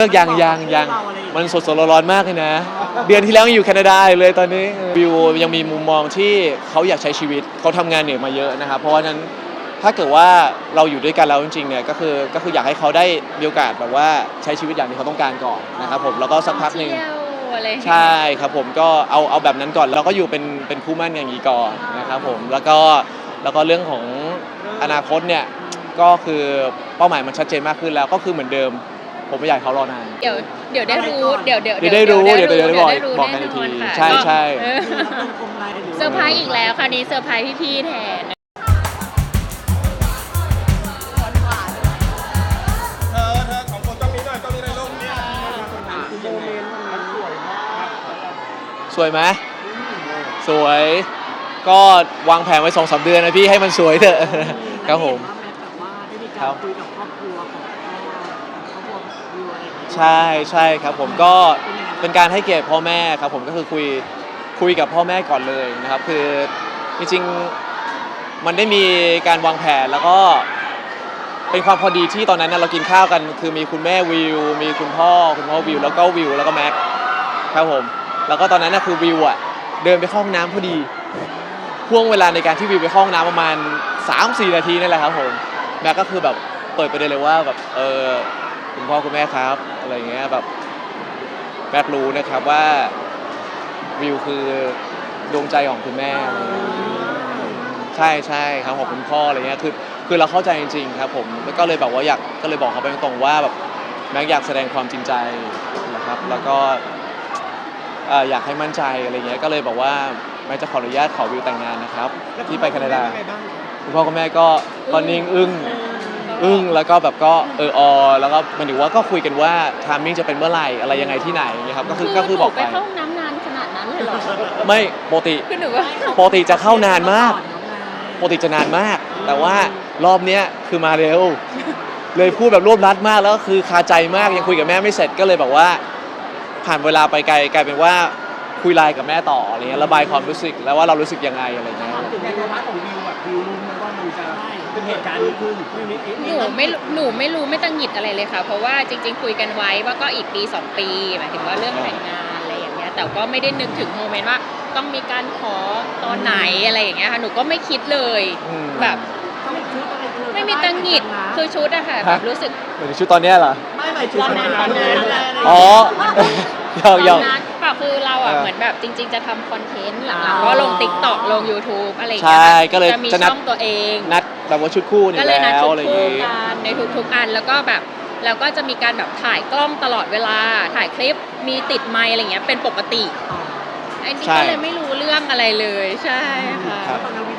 เลิกยังยังยังมันสดสดๆร้อนๆมากเลยนะ เดือนที่แล้วยังอยู่แคนาดาอยู่เลยตอนนี้วิวยังมีมุมมองที่เขาอยากใช้ชีวิตเขาทำงานเหนื่อยมาเยอะนะครับ เพราะว่านั้นถ้าเกิดว่าเราอยู่ด้วยกันแล้วจริงๆเนี่ยก็คือก็คืออยากให้เขาได้มีโอกาสแบบว่าใช้ชีวิตอย่างที่เขาต้องการก่อนนะครับผมแล้วก็สักพักหนึ่งเที่ยวอะไรอย่างเงี้ยใช่ครับผมก็เอาเอาแบบนั้นก่อนแล้วก็อยู่เป็นเป็นคู่มั่นอย่างนี้ก่อนนะครับผมแล้วก็แล้วก็เรื่องของอนาคตเนี่ยก็คือเป้าหมายมันชัดเจนมากขึ้นแล้วก็คือเหมืทีเดิม ผมไม่อยากให้เขารอนาน เดี๋ยวเดี๋ยวได้รู้เดี๋ยวเดี๋ยวเดี๋ยวได้รู้เดี๋ยวเดี๋ยวได้บอกได้รู้บอกกัแน่นนอีอกนทีค่ะใช่ก็ใช่ เออเซอร์ไพรส์อีกแล้วคราวนี้เซอร์ไพรส์พี่ๆแทน เธอเธอของคนต้องนี้หน่อยต้องนี้ในโลกเนี่ยโมเมนต์มันสวยมากสวยไหมสวย ก็วางแผนไว้สองสามเดือนนะพี่ให้มันสวยเถอะ ครับผมแบบว่าได้มีครัการบ คุยกับครอบครัวของพ่อ ครอบครัววิวอะไรอย่างเงี้ยใช่ใช่ครับผมก็เป็นการให้เกียรติพ่อแม่ครับผมก็คือคุยคุยกับพ่อแม่ก่อนเลยนะครับคือจริงๆมันได้มีการวางแผนแล้วก็เป็นความพอดีที่ตอนนั้นนะเรากินข้าวกัน คือมีคุณแม่วิว มีคุณพ่อคุณพ่อวิว แล้วก็วิวแล้วก็แม็กครับผม แล้วก็ตอนนั้นนะคือวิวอะเดินไปเข้าห้องน้ำพอดีพ่วงเวลาในการที่วิวไปเข้าห้องน้ำประมาณ 3-4 นาทีนั่นแหละครับผมแม็กก็คือแบบเปิดไปได้เลยว่าแบบเออ คุณพ่อคุณแม่ครับ อะไรอย่างเงี้ยแบบแม็กรู้นะครับว่าวิวคือดวงใจของคุณแม่อะไรเงี้ยใช่ใช่ครับของคุณพ่ออะไรเงี้ยคือคือเราเข้าใจจริงๆครับผมแล้วก็เลยแบบว่าอยากก็เลยบอกเขาไปตรงๆว่าแบบแม็กอยากแสดงความจริงใจนะครับ แล้วก็เอ่ออยากให้มั่นใจอะไรเงี้ยก็เลยบอกว่าแม็กจะขออนุญาตขอวิวแต่งงานนะครับ ที่ไปแคนาดาคุณพ่อคุณแม่ก็ก็นิ่งอึ้ง อึ้งแล้วก็แบบก็เออออแล้วก็มันถือว่าก็คุยกันว่าทามมิ่งจะเป็นเมื่อไหร่อะไรยังไงที่ไหนอย่างเงี้ยครับก็คือก็คือบอกหไปนูไปเข้าห้องน้ำนานขนาดนั้นเลยเหรอไม่ปกติคือหนูว่าปกติจะเข้านานมากก่อนน้องนายปกติจะนานมาก แต่ว่ารอบเนี้ยคือมาเร็ว เลยพูดแบบรวบรัดมากแล้วก็คือคาใจมากยังคุยกับแม่ไม่เสร็จก็เลยแบบว่า ผ่านเวลาไปไกลกลายเป็นว่าคุยไลน์กับแม่ต่ออะไรเงี้ยระบายความรู้สึกแล้วว่าเรารู้สึกยังไงอะไรเงี้ยถามถึงในตัวพาร์ทของวิวแบบวิวรู้ไหมว่ามันจะ เป็นเหตุการณ์นี้ขึ้นไม่มีเอ๊ะหนูไม่หนูไม่รู้ไม่ตังหงิดอะไรเลยค่ะ เพราะว่าจริง ๆ คุยกันไว้ว่าก็อีกปีสองปีหมายถึงว่าเรื่องแต่งงานอะไรอย่างเงี้ยแต่ก็ไม่ได้นึกถึงโมเมนต์ว่าต้องมีการขอตอนไหนอะไรอย่างเงี้ยค่ะหนูก็ไม่คิดเลยอืมแบบต้องมีชุดอะไรเธอไม่มีตังหงิดคือชุดอะค่ะแบบรู้สึกเหมือนชุดตอนเนี้ยเหรอไม่หมายถึงตอนนั้นตอนนั้นอ๋อหยอกหยอกตอนนั้นเป ล่าคือเราอะเออ เหมือนแบบจริง ๆ จะทำคอนเทนต์หลังอ๋อๆก็ลง t ิ k t o k ลง YouTube อะไรอย่างใช่เงี้ยก็เลยจะมีจะนัด ช่องตัวเอง นัดแบบว่าชุดคู่นี่ก็เลยนัดแล้วชุดอะไรอย่างคู่งี้ กันในทุกๆอันแล้วก็แบบแล้วก็จะมีการแบบถ่ายกล้องตลอดเวลา ถ่ายคลิปมีติดไมค์อะไรเงี้ยเป็นปกติไอ้นี่ใช่ ก็เลยไม่รู้เรื่องอะไรเลยใช่ค่ะ ครับ ตอนนั้นวิ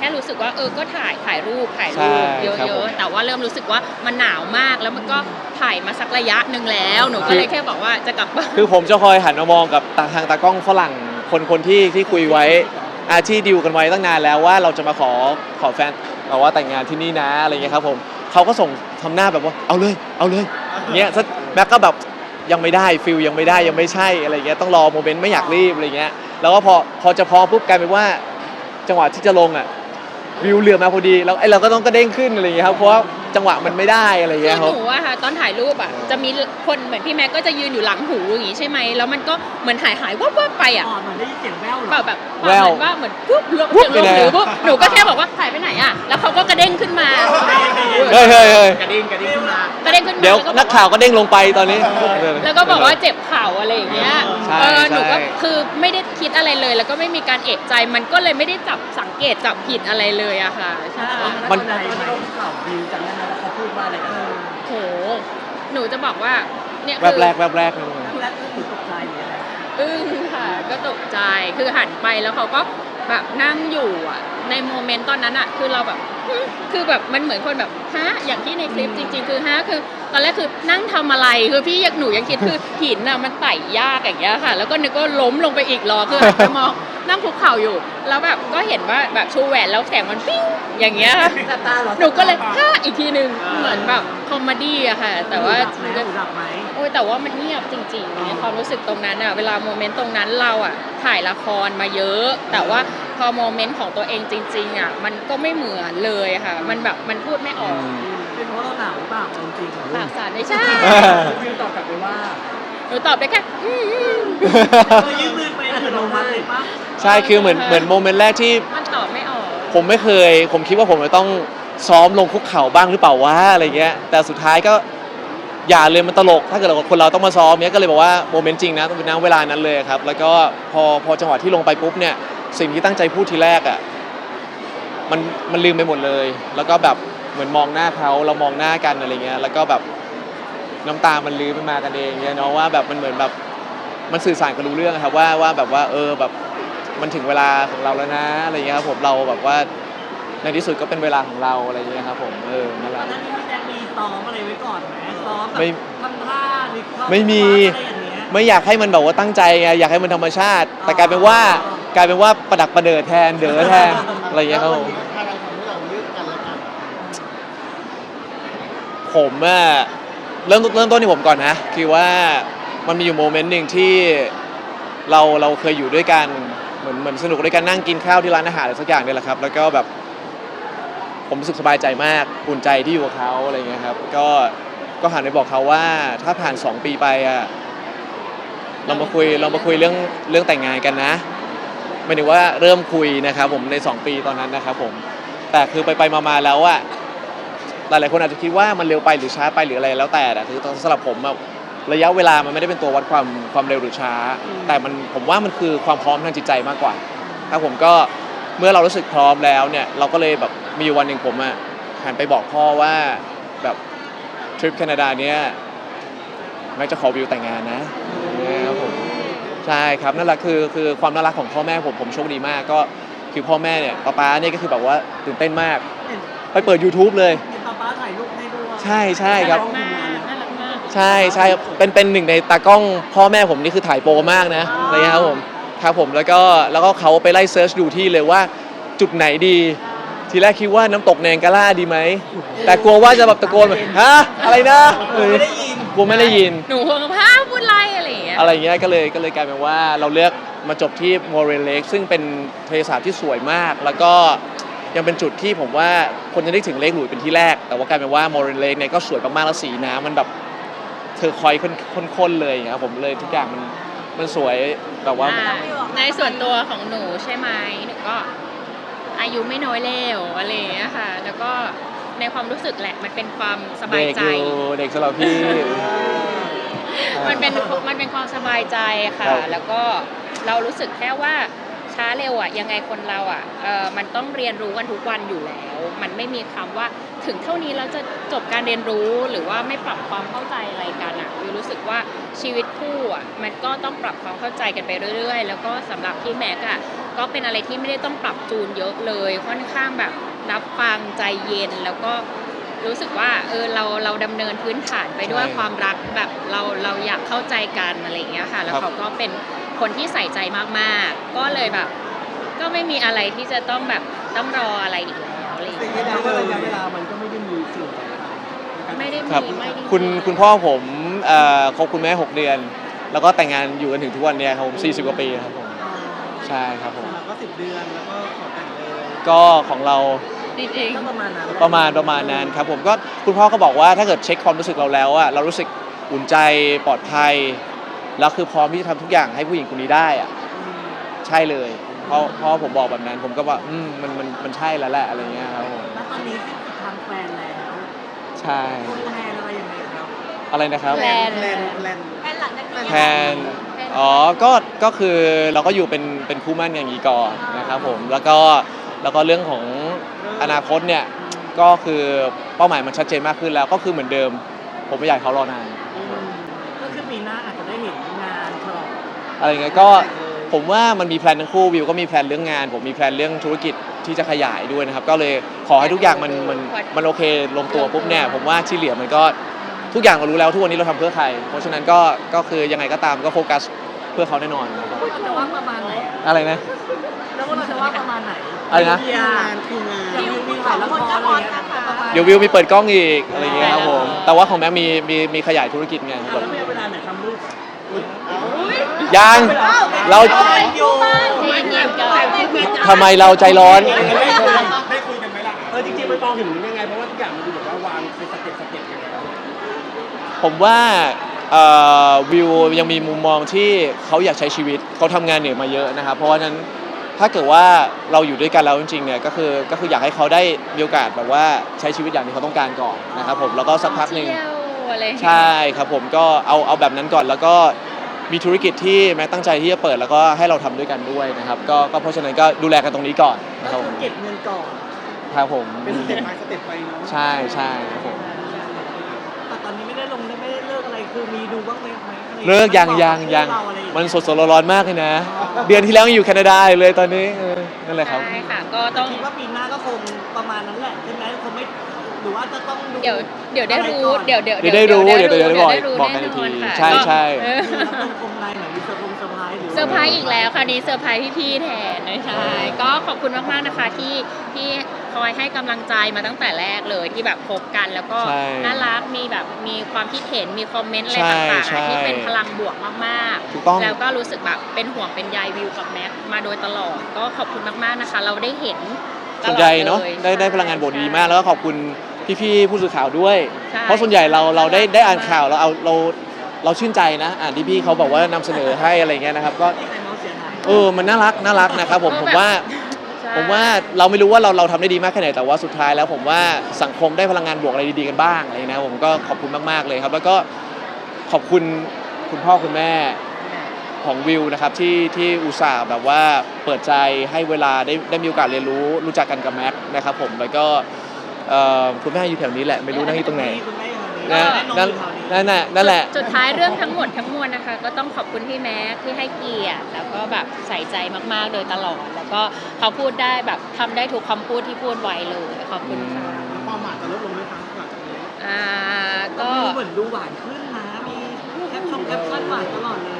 ค่รู้สึกว่าเออก็ถ่ายถ่ายรูปถ่ายรูปใช่เยครับผอะม ๆแต่ว่าเริ่มรู้สึกว่ามันหนาวมากแล้วมันก็ถ่ายมาสักระยะหนึ่งแล้วหนูก็เลยแค่บอกว่าจะกลับบ้าน คือผมจะคอยหันมามองกับตาทางตากล้องฝรั่งคนคนที่ที่คุยไว้อาที่ดิวกันไว้ตั้งนานแล้วว่าเราจะมาขอขอแฟนแบบว่าแต่งงานที่นี่นะอะไรเงี้ยครับผมเขาก็ส่งทำหน้าแบบว่าเอาเลยเอาเลยเงี้ยซะแม็กก็แบบยังไม่ได้ฟิลยังไม่ได้ยังไม่ใช่อะไรเงี้ยต้องรอโมเมนต์ไม่อยากรีบอะไรเงี้ยแล้วก็พอพอจะพร้อมปุ๊บกลายเป็นว่า จังหวะที่จะลงอะ วิวเหลือมาพอดีแล้วไอ้เราก็ต้องกระเด้งขึ้นอะไรอย่างเงี้ยครับเพราะว่า จังหวะมันไม่ได้อะไรคืเงี้อยคหรับนูอะค่ะตอนถ่ายรูปอะจะมีคนเหมือนพี่แม็กก็จะยืนอยู่หลังหูอย่างงี้ใช่ไหมแล้วมันก็เหมือนหายหายวับวับไปอะอ๋อเหมือนได้ยินเสียงแว่วเหรแบอบแบบแว่วเหมือนว่าเหมือนปุ๊บลงปุ๊บลงไปเลยหรือปุ๊บหนูก็แค่บอกว่าถ่ายไปไหนอะแล้วเขาก็กระเด้งขึ้นมาเฮ้ยเฮ้ยเฮ้ยกระดิ่งกระดิ่งขึ้นมากระเด้งขึ้นมาเดี๋ยวแล้ก็บนัอกข่าวก็เด้งลงไปตอนนี้ แล้วก็บอกว่าเจ็บเข่าอะไรอย่างเงี้ยใช่เออหนูก็ใช่ คือไม่ได้คิดอะไรเลย แล้วก็ไม่มีการเอะใจมันก็เลยไม่ได้จับสังเกตจับผิดอะไรเลยอะค่ะใช่ มัน ตอนที่เขาข่าววิวจำได้ไหมว่าเขา พูดว่าอะไรกันโห หนูจะบอกว่า เนี่ยแวคืบอแรกแวบแรกเลย แรกก็คือตกใจหรืออะไรอึ้งค่ะ ก็ตกใจ คือหันไปแล้วเขาก็แบบนั่งอยู่อะ ในโมเมนต์ตอนนั้นอะ คือเราแบบหึคือแบบมันเหมือนคนแบบฮะ อย่างที่ในคลิปจริง ๆ คือฮะ คือ ตอนแรกคือนั่งทำอะไร คือพี่ยังหนูยังคิดคือหินอะมันไต่ยากอย่างเงี้ยค่ะ แล้วก็นึกว่าล้มลงไปอีกรอ คือหันไปมองนั่งคุกเข่าอยู่แล้วแบบก็เห็นว่าแบบชูแหวนแล้วแสงมันปิ้งอย่างเงี้ยแต่ตาเหรอหนูก็เลยฮ่าอีกทีหนึ่งเหมือนแบบคอมเมดี้อะค่ะ แต่ว่าหนูดับไหมโอ้ยแต่ว่ามันเงียบจริงๆเนี่ยความรู้สึกตรงนั้นอะเวลาโมเมนต์ตรงนั้นเราอะถ่ายละครมาเยอะ แต่ว่าพอโมเมนต์ของตัวเองจริงๆอะมันก็ไม่เหมือนเลยค่ะ มันแบบมันพูดไม่ออกเป็นเพราะเราหนาวหรือเปล่าเอาจริงๆเหรอปากสารไม่ใช่ฟิวตอบกลับไปว่า หนูตอบได้แค่อืมอืมเรายื่นมือไปเหมือนลงมาเลยปะใช่คือเหมือนเหมือนโมเมนต์แรกที่มันตอบไม่ออกผมไม่เคย ผมคิดว่าผมจะต้องซ้อมลงคุกเข่าบ้างหรือเปล่าวะอะไรเงี้ย แต่สุดท้ายก็อย่าเลยมันตลก ถ้าเกิดเราคนเราต้องมาซ้อมเนี้ยก็เลยบอกว่าโมเมนต์จริงนะต้องเป็นณเวลานั้นเลยครับ แล้วก็พอพอจังหวะที่ลงไปปุ๊บเนี่ยสิ่งที่ตั้งใจพูดทีแรกอะมันมันลืมไปหมดเลย แล้วก็แบบเหมือนมองหน้าเขาเรามองหน้ากันอะไรเงี้ยแล้วก็แบบ น้ำตามันลื้อไปมากันเองเนี่ยเนาะว่าแบบมันเหมือนแบบมันสื่อสารกันรู้เรื่องอะครับว่าว่าแบบว่าเออแบบมันถึงเวลาของเราแล้วนะอะไรเงี้ยครับผมเราแบบว่าในที่สุดก็เป็นเวลาของเราอะไรเงี้ยครับผมเออนั่นแหตอละ นนั้นพี่แจ็คมีซ้อมอะไรไว้ก่อนไหมซ้อมแบบไม่ทำท่าหรือเข้าไม่มี อะไรอย่างเงี้ย ไม่อยากให้มันแบบว่าตั้งใจไงอยากให้มันธรรมชาติ แต่กลายเป็นว่าอ๋อ กลายเป็นว่าประดักประเดิดแทนเด๋อแทนอะไรเงี้ยครับผมอะไรทำให้เราเลือกกันและกันผมอะ เริ่มเริ่มต้นที่ผมก่อนนะ คือว่ามันมีอยู่โมเมนต์หนึ่งที่เราเราเคยอยู่ด้วยกันเหมือนเหมือนสนุกด้วยกันนั่งกินข้าวที่ร้านอาหารอะไรสักอย่างเนี่ยแหละครับ แล้วก็แบบ ผมรู้สึกสบายใจมากอุ่นใจที่อยู่กับเขาอะไรเงี้ยครับ ก็ก็หันไปบอกเขาว่าถ้าผ่าน 2 ปีไปอะเรามาคุยเรามาคุยเรื่องเรื่องแต่งงานกันนะหมายถึงว่าเริ่มคุยนะครับผมใน 2 ปีตอนนั้นนะครับผมแต่คือไปไปมาๆแล้วอะ หลายๆคนอาจจะคิดว่ามันเร็วไปหรือช้าไปหรืออะไรแล้วแต่แต่คือสำหรับผมอะระยะเวลามันไม่ได้เป็นตัววัดความความเร็วหรือช้า แต่มันผมว่ามันคือความพร้อมทางจิตใจมากกว่าถ้าผมก็เมื่อเรารู้สึกพร้อมแล้วเนี่ยเราก็เลยแบบมีอยู่วันหนึ่งผมอะหันไปบอกพ่อว่าแบบทริปแคนาดาเนี้ยแม็กจะขอวิวแต่งงานนะเนี่ยครับผมใช่ครับนั่นแหละคือคือความน่ารักของพ่อแม่ผมผมโชคดีมากก็คือพ่อแม่เนี่ยป๊าป๊าเนี่ยก็คือแบบว่าตื่นเต้นมากเห็นไปเปิด YouTube เลยเห็นป๊าป๊าถ่ายรูปให้ด้วยใช่ใช่ครับ น่ารักมากน่ารักมากใช่ใช่เป็นเป็นหนึ่งในตากล้องพ่อแม่ผมนี่คือถ่ายโปรมากนะอะไรเงี้ยครับผมครับผมแล้วก็แล้วก็เขาไปไล่เซิร์ชดูที่เลยว่าจุดไหนดี ทีแรกคิดว่าน้ำตกแนงกาล่าดีไหม แต่กลัวว่าจะแบบตะโกนแบบฮะอะไรนะไม่ได้ยินกลัวไม่ได้ยิน หนูห่วงผ้าพูดไรอะไรอย่างเงี้ย อะไรเงี้ยก็เลยก็เลยกลายเป็นว่าเราเลือกมาจบที่โมเรลเลกซึ่งเป็นทะเลสาบที่สวยมาก แล้วก็ ยังเป็นจุดที่ผมว่าคนจะได้ถึงเลกหลุยเป็นที่แรก แต่ว่ากลายเป็นว่าโมเรลเลกเนี่ยก็สวยมากๆแล้วสีน้ำมันแบบเธอคอยข้นๆเลยครับผมเลยทุกอย่างมันมันสวยแบบว่า อ่าในส่วนตัวของหนูใช่ไหมหนูก็อายุไม่น้อยแล้วอะไรอย่างเงี้ยค่ะ แล้วก็ในความรู้สึกแหละมันเป็นความสบายเด็กใจ อยู่เด็กสำหรับพี่ มันเป็นมันเป็นความสบายใจค่ะ ครับแล้วก็เรารู้สึกแค่ว่า ช้าเร็วอะยังไงคนเราอะเออมันต้องเรียนรู้กันทุกวันอยู่แล้ว มันไม่มีคำว่าถึงเท่านี้แล้วจะจบการเรียนรู้หรือว่าไม่ปรับความเข้าใจอะไรกันอะวิวรู้สึกว่าชีวิตคู่อะมันก็ต้องปรับความเข้าใจกันไปเรื่อย ๆ แล้วก็สำหรับพี่แม็กอะก็เป็นอะไรที่ไม่ได้ต้องปรับจูนเยอะเลย ค่อนข้างแบบรับฟังใจเย็นแล้วก็รู้สึกว่าเออเราเราดำเนินพื้นฐานไปด้วยใช่ความรักแบบเราเราอยากเข้าใจกันอะไรอย่างเงี้ยค่ะ แล้วครับเขาก็เป็น คนที่ใส่ใจมากๆ ก็เลยแบบ ก็ไม่มีอะไรที่จะต้องแบบต้องรออะไรอีกแล้วอะไรอย่างสิ่งเงี้ยที่ได้ระยะเวลามันก็ไม่ได้มีสิ่งสำคัญในการไม่ได้ครับ มีไม่ได้มีคุณคุณพ่อผมเอ่อคบคุณแม่ 6 เดือน แล้วก็แต่งงานอยู่กันถึงทุกวันเนี้ยครับผม40 กว่าปีครับผมใช่ครับผมแล้วก็สิบเดือนแล้วก็ขอแต่งเลยก็ของเราจริงก็ประมาณนั้นประมาณประมาณนั้นครับผมก็คุณพ่อก็บอกว่าถ้าเกิดเช็คความรู้สึกเราแล้วอะเรารู้สึกอุ่นใจปลอดภัย แล้วคือพร้อมที่จะทำทุกอย่างให้ผู้หญิงคนนี้ได้อะใช่เลยเพราะเพราะผมบอกแบบนั้น ผมก็ว่าอืมมันมันมันใช่แล้วแหละอะไรเงี้ยครับผมแล้วตอนนี้สิ้นสุดทางแฟนแล้วใช่คุณแพนอะไรยังไงครับอะไรนะครับ แพลนแลนแลนๆแพลนหลังจากนี้แพนอ๋อ ก็ ก็คือเราก็อยู่เป็น เป็นคู่มั่นอย่างนี้ก่อนนะครับผม แล้วก็ แล้วก็เรื่องของอนาคตเนี่ย ก็คือเป้าหมายมันชัดเจนมากขึ้นแล้ว ก็คือเหมือนเดิม ผมไม่อยากให้เขารอนาน ก็คือปีหน้าอาจจะได้เห็นงานฉล องอะไรเงี้ยก็ผมว่ามันมีแพลนทั้งคู่วิวก็มีแพลนเรื่องงาน ผมมีแพลนเรื่องธุรกิจที่จะขยายด้วยนะครับ ก็เลยขอให้ทุกอย่างมันมันมันโอเคลงตัวปุ๊บเนี่ยผมว่าที่เหลือมันก็ทุกอย่างเรารู้แล้วทุกวันนี้เราทำเพื่อใคร เพราะฉะนั้นก็ก็คือยังไงก็ตามก็โฟกัสเพื่อเขาแน่นอนนะครับเราจะว่างประมาณไหนอะอะไรนะแล้วว่าเราจะว่าประมาณไหนอะไรนะ งานคืองานดิวมีถ่ายละครอะไรอย่างเงี้ยประมาณเดี๋ยววิวมีเปิดกล้องอีกอะไรอย่างเงี้ยครับผม แต่ว่าของแม็กมีมีมีขยายธุรกิจไงแบบแล้วไม่เอาเวลาไหนทำลูก ยังเราอยู่เย็นๆก่อนทำไมเราใจร้อน ได้คุยกันไหมล่ะเออจริงๆมันมองถึงยังไงเพราะว่าทุกอย่างมันดูแบบว่าวางเป็นสเต็ปสเต็ปยังไงแล้วผมว่าเอ่อวิวยังมีมุมมองที่เขาอยากใช้ชีวิตเขาทำงานเหนื่อยมาเยอะนะครับ เพราะว่านั้นถ้าเกิดว่าเราอยู่ด้วยกันแล้วจริงๆเนี่ยก็คือก็คืออยากให้เขาได้มีโอกาสแบบว่าใช้ชีวิตอย่างที่เขาต้องการก่อนนะครับผมแล้วก็สักพักหนึ่ง เที่ยว อะไรอย่างเงี้ย ใช่ครับผมก็เอาเอาแบบนั้นก่อนแล้วก็มีธุรกิจที่แม็กตั้งใจที่จะเปิดแล้วก็ให้เราทำด้วยกันด้วยนะครับก็ก็เพราะฉะนั้นก็ดูแลกันตรงนี้ก่อนก็นะครับผคือมเก็บเงินก่อน ครับผมเป็นสเต็ปไปสเต็ปไปเนาะใช่ใช่ครับผมแต่ตอนนี้ไม่ได้ลงไม่ได้เลิกอะไรคือมีดูบ้างไหมไหมอะไรเลิกยังยังยังเราอะไรอย่างมันเงี้ยสดสดๆร้อนๆมากเลยนะ เดือนที่แล้วยังอยู่แคนาดาอยู่เลยตอนนี้เออนั่นแหละครับ ใช่ค่ะ ก็ต้องคิดว่าปีหน้าก็คงประมาณนั้นแหละใช่ไหมคงไม่ หรือว่าจะต้องดูเดี๋ยวเดี๋ยวได้รู้ เดี๋ยวเดี๋ยวเดี๋ยวได้รู้เดี๋ยวเดี๋ยวเดี๋ยวบอกได้รู้บอกแน่กันอีกนอนทีค่ะใช่ใช่เออมีรับลงคมในไหนมีเซอร์พงเซอร์ไพรส์หรือเซอร์ไพรส์อีกแล้วคราวนี้เซอร์ไพรส์พี่ๆแทนนะคะก็ขอบคุณมากๆนะคะที่ที่คอยให้กำลังใจมาตั้งแต่แรกเลยที่แบบพบกันแล้วก็ใช่น่ารักมีแบบมีความคิดเห็นมีคอมเมนต์อะไรใช่ต่างใช่ๆที่เป็นพลังบวกมากถูกต้องๆแล้วก็รู้สึกแบบเป็นห่วงเป็นใยวิวกับแม็กมาโดยตลอด ก็ขอบคุณมากๆนะคะ เราได้เห็น ตส่วนลอดใหญ่เนาะลยได้ได้พลังงานบวกดีมากแล้วก็ขอบคุณพี่ๆผู้สื่อข่าวด้วย ใช่ เพราะส่วนใหญ่เราเราได้ได้อ่านข่าวเราเอาเราเราชื่นใจนะ อ่านที่พี่เขาบอกว่านำเสนอให้อะไรเงี้ยนะครับก็ที่ใครเมาส์เสียหายเออมันน่ารักน่ารักนะครับผมผมว่า ใช่ ผมว่าเราไม่รู้ว่าเราเราทำได้ดีมากแค่ไหนแต่ว่าสุดท้ายแล้วผมว่าสังคมได้พลังงานบวกอะไรดีๆกันบ้างอะไรนะผมก็ขอบคุณมากๆเลยครับ แล้วก็ขอบคุณคุณพ่อคุณแม่ ของวิวนะครับที่ที่อุตส่าห์แบบว่าเปิดใจให้เวลาได้ได้มีโอกาสเรียนรู้รู้จักกันกับแม็กซ์นะครับผมแล้วก็เอ่อคุณแม่อยู่แถวนี้แหละไม่รู้นั่งอยู่ตรงไหนคุณแม่อยู่นะแม่นั่นอยู่แถวนี้นั่นน่ะนั่นแหละสุดท้ายเรื่องทั้งหมดทั้งมวลนะคะ ก็ต้องขอบคุณพี่แม็กซ์ที่ให้เกียรติแล้วก็แบบใส่ใจมากๆโดยตลอด แล้วก็เขาพูดได้แบบทำได้ทุกคำพูดที่พูดไว้เลยขอบคุณค่ะความหมายจะลดลงไหมคะหลังจากนี้อ่าก็ก็เหมือนดูหวานขึ้นนะมีแคปชั่นแคปชั่นหวานตลอดเลย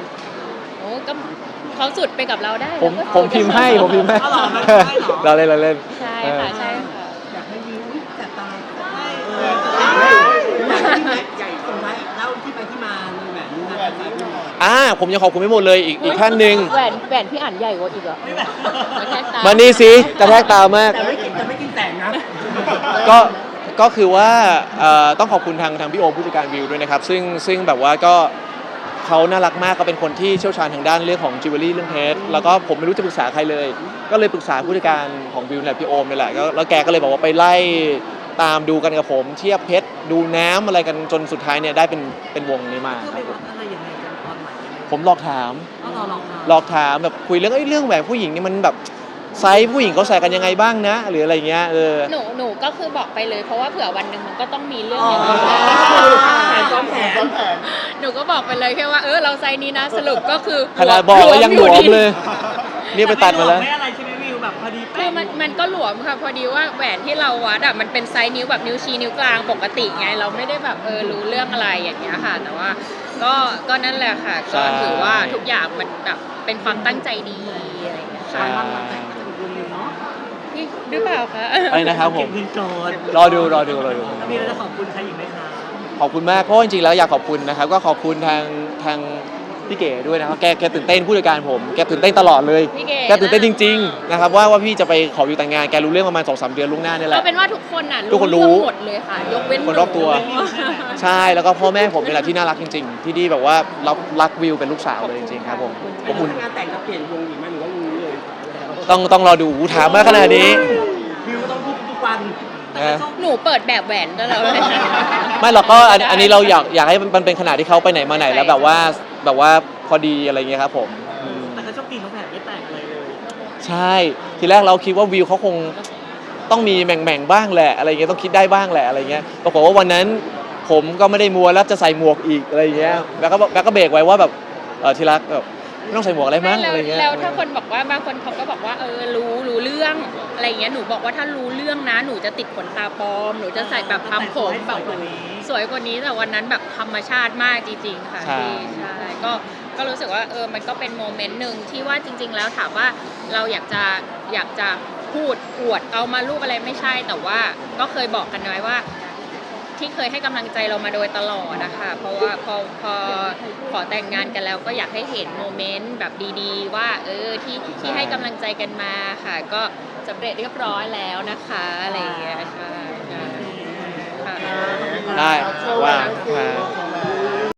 โอ้ ก็เขาสุดไปกับเราได้ผมเราก็ผมพิมพ์ให้ผมพิมพ์ให้อ๋อเหรอมันพิมพ์ให้เหรอเราเล่นเราเล่นใช่ค่ะใช่ค่ะ อยากให้วิวจัดตาให้เอออยากให้แม็กใหญ่ตรงไหนเล่าที่ไปที่มาในแหวนนี้นะอ่าผมยังขอบคุณไม่หมดเลยอีกอีกท่านหนึ่งแหวนแหวนพี่อ่านใหญ่กว่าอีกเหรอไม่แบบไม่แค่ตามานี่สิกระแทกตามาก แต่ไม่กินแต่ไม่กินแสงนะก็ก็คือว่าเอ่อต้องขอบคุณทางทางพี่โอมผู้จัดการวิวด้วยนะครับ ซึ่งซึ่งแบบว่าก็ เขาน่ารักมากก็เป็นคนที่เชี่ยวชาญทางด้านเรื่องของจิวเวลรี่เรื่องเพชรแล้วก็ผมไม่รู้จะปรึกษาใครเลย ก็เลยปรึกษาผู้จัดการของวิวเนี่ยพี่โอมนี่แหละก็แล้วแกก็เลยบอกว่าไปไล่ตามดูกันกับผม เทียบเพชรดูน้ำอะไรกันจนสุดท้ายเนี่ยได้เป็นเป็นวงนี้มาเธอคไปรับผมวัดอะไรยังไงกันตอนไหนยังไงผมหลอกถามก็รอลองทำหลอกถามแบบคุยเรื่องเอ้ยเรื่องแหวนผู้หญิงนี่มันแบบ ไซส์ผู้หญิงเขาใส่กันยังไงบ้างนะ หรืออะไรเงี้ยเออ หนูหนูก็คือบอกไปเลย เพราะว่าเผื่อวันหนึ่งมันก็ต้องมีเรื่องอ๋ออย่างนี้นะแผนซ้อนแผนซ้อนแผน หนูก็บอกไปเลยแค่ว่าเออเราไซส์นี้นะสรุปก็คือขนาดบอกแล้วยังหลวมเลยนี่ไปตัดมาแล้ว ไม่อะไรใช่ไหมวิวแบบพอดีคือมันมันก็หลวมค่ะพอดีว่าแหวนที่เราวัดอะมันเป็นไซส์นิ้วแบบนิ้วชี้นิ้วกลางปกติไง เราไม่ได้แบบเออรู้เรื่องอะไรอย่างเงี้ยค่ะ แต่ว่า ก็ก็นั่นแหละค่ะใช่ก็ถือว่าทุกอย่างมันแบบเป็นความตั้งใจดีอะไรอย่างเงี้ยใช่ค่ะนี่ หรือเปล่าคะอะไรนะครับผม เก็บเงินก่อนรอดูรอดูรอดู แล้วมีอะไรจะขอบคุณใครอีกไหมคะขอบคุณมากเพราะว่าจริงๆแล้วอยากขอบคุณนะครับ ก็ขอบคุณทางทางพี่เก๋ด้วยนะครับแกแกตื่นเต้นผู้จัดการผมแกตื่นเต้นตลอดเลยพี่เก๋ แกตื่นเต้นจริงๆนะครับว่าว่าพี่จะไปขออยู่แต่งงานแกรู้เรื่องประมาณ2อสเดือนล่วงหน้านี่แหเอาละ เป็นว่าทุกคนน่ะทุกคนรู้เองหมดเลยค่ะ ยกเว้นคนรอบตัวหนูใช่แล้วก็พ่อแม่ผมนี่แหละที่น่ารักจริง ๆ ที่ดีแบบว่ารับรักวิวเป็นลูกสาวเลยจริงๆครับผมขอบคุณงานแต่งจะเปลี่ยนวงอีกไหมหรือว่าวงนี้เลยต้องต้องรอดูหูถามมาขนาดนี้ วิวต้องพูดทุก วันนะหนูเปิดแบบแหวนตลอดเลยไม่หรอกก็อันอันนี้เราอยากอยากให้มันเป็นขนาดที่เขาไปไหนมาไหนแล้วแบบว่าแบบว่าพอดีอะไรเงี้ยครับผมอืมแต่ก็โชคดีเขาแผลไม่แตกอะไรเลย ใช่ทีแรกเราคิดว่าวิวเขาคงต้องมีแหม่งๆบ้างแหละอะไรเงี้ยต้องคิดได้บ้างแหละอะไรเงี้ยปรากฏว่าวันนั้นผมก็ไม่ได้มัวแล้วจะใส่หมวกอีกอะไรเงี้ยแล้วก็แล้วก็เบรกไว้ว่าแบบเออทีรักแบบ ไม่ต้องใส่หมวกอะไรมั้งไม่อะไรแล้วเงี้ยแล้วถ้าคนบอกว่าบางคนเขาก็บอกว่าเออรู้รู้เรื่องอะไรอย่างเงี้ยหนูบอกว่าถ้ารู้เรื่องนะ หนูจะติดขนตาปลอม หนูจะใส่แบบทำผมให้สแบวยบกว่านี้สวยกว่านี้แต่วันนั้นแบบธรรมชาติมากจริงๆค่ะใช่พี่ใช่ก็ก็รู้สึกว่าเออมันก็เป็นโมเมนต์หนึ่งที่ว่าจริง ๆ แล้วถามว่าเราอยากจะอยากจะพูดอวดเอามารูปอะไรไม่ใช่แต่ว่าก็เคยบอกกันไว้ว่า ที่เคยให้กำลังใจเรามาโดยตลอดนะคะเพราะว่าพอพอขอแต่งงานกันแล้วก็อยากให้เห็นโมเมนต์แบบดีๆ ว่าเออที่ที่ให้กำลังใจกันมาค่ะ ก็สำเร็จเรียบร้อยแล้วนะคะอะไรอย่างเงี้ยใช่ใช่ค่ะได้ว่าครับ